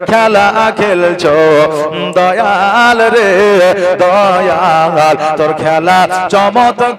খেলা খেলছো? দয়াল রে দয়াল তোর খেলা চমৎকার।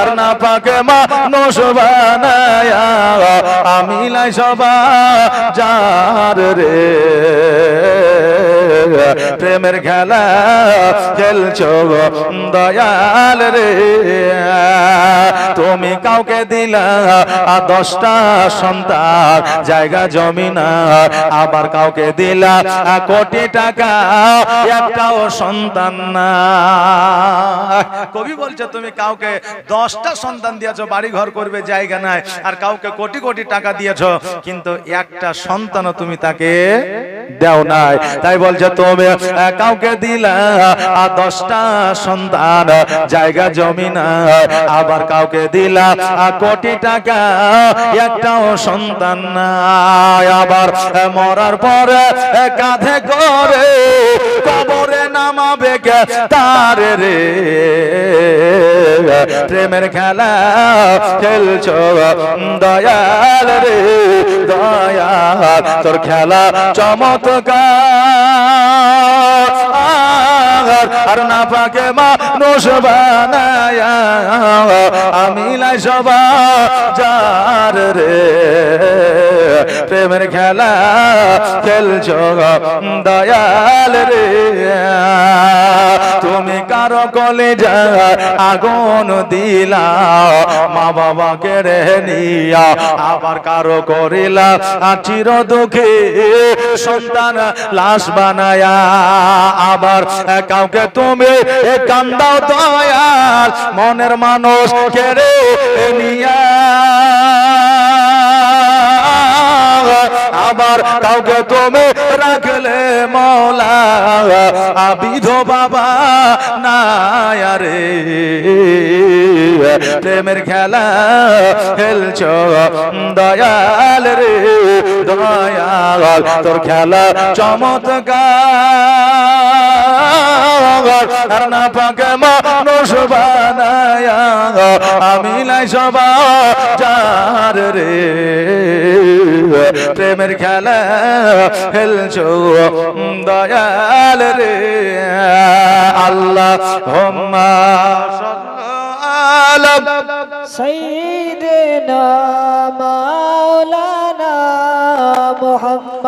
আর না পাকে মানুষ বানায়া আমি লাই সবা যার রে। প্রেমের খেলা খেলছ দয়াল রে। তুমি কাউকে দিলা দশটা সন্তান জায়গা জমি না আবার কাউকে দিলা কোটি টাকা, একটাও সন্তান না। কবি বলছে, তুমি কাউকে দশটা সন্তান দিয়েছ বাড়ি ঘর করবে, জায়গা নাই, আর কাউকে কোটি কোটি টাকা দিয়েছ, কিন্তু একটা সন্তানও তুমি তাকে দেও নাই। তাই বলছে, তুমি কাউকে দিলা, আর দশটা সন্তান জায়গা জমি না আবার কাউকে দিলা কোটি টাকা, একটাও সন্তান নাই। আবার মরার পরে কাঁধে করে কবরে নামাবে তার রে। প্রেমের খেলা খেলছো, দয়াল রে, দয়াল। তোর খেলা চমৎকার। পাকে মানুষ বানায়া, আমি লাই সবা যার রে। প্রেমের খেলা খেলছো দয়াল রে। তুমি কারও কলে যা আগুন দিলা, মা বাবাকে রে নিয়া। আবার কারও করিলা চির দুঃখে সন্তান লাশ বানায়া। আবার কাউকে তুমি কান্দাও দয়াল, মনের মানুষ কেড়ে নিয়া আবার কাউকে তুমি রাখলে মৌলা আবিধ বাবা নায়ারে। প্রেমের খেলা খেলছো দয়াল রে, দয়াল, তোর খেলা চমৎকার। না রে। প্রেমের খেলা খেলছো দয়াল রে। আল্লাহ হোম্মা সঈদ না মোহাম্মদ